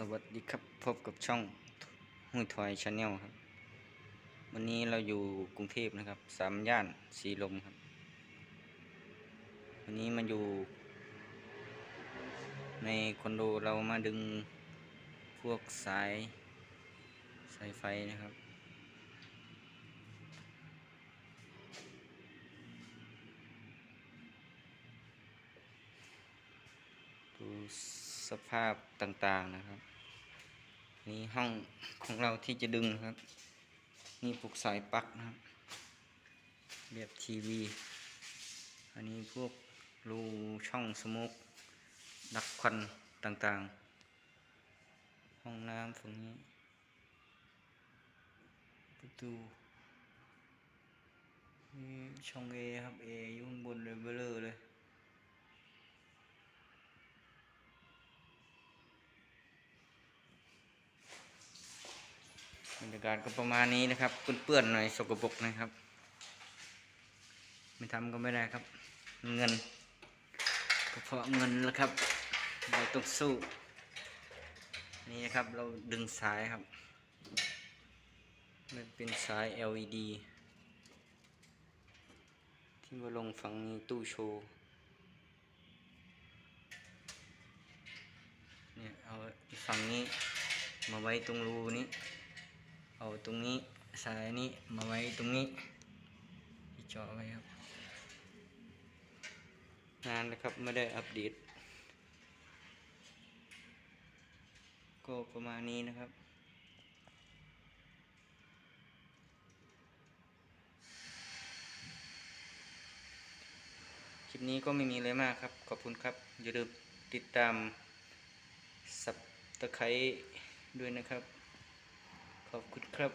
สวัสดีครับพบกับช่องหุ้ยทอยชาแนลครับ วันนี้เราอยู่กรุงเทพนะครับสามย่านสีลมครับ วันนี้มาอยู่ ในคอนโดเรามาดึงพวกสาย สายไฟนะครับ ดู สภาพต่างๆนะครับ นี่ห้องของเราที่จะดึงครับ นี่ปลุกสายปลั๊กนะครับแบบทีวีอันนี้พวกรูช่องสมุกดักควันต่างๆ ห้องน้ำฝั่งนี้ประตูนี่ช่องเอครับเออยู่งบนเลยเบลอเลย บ รรยากาศก็ประมาณนี้นะครับเปื้อนๆหน่อยสกปรกนะครับ ไม่ทำก็ไม่ได้ครับ เงินก็เพราะเงินแล้วครับ เราต้องสู้ นี่นะครับเราดึงสายครับ มันเป็นสาย LED ที่มาลงฝั่งนี้ตู้โชว์เนี่ยเอาฝั่งนี้มาไว้ตรงรูนี้ เอาตรงนี้สายนี้มาไว้ตรงนี้ที่เจาะไว้ครับนานนะครับไม่ได้อัปเดตก็ประมาณนี้นะครับคลิปนี้ก็ไม่มีอะไรมากครับ ขอบคุณครับ อย่าลืมติดตามสับตะไคร้ด้วยนะครับ ขอบคุณครับ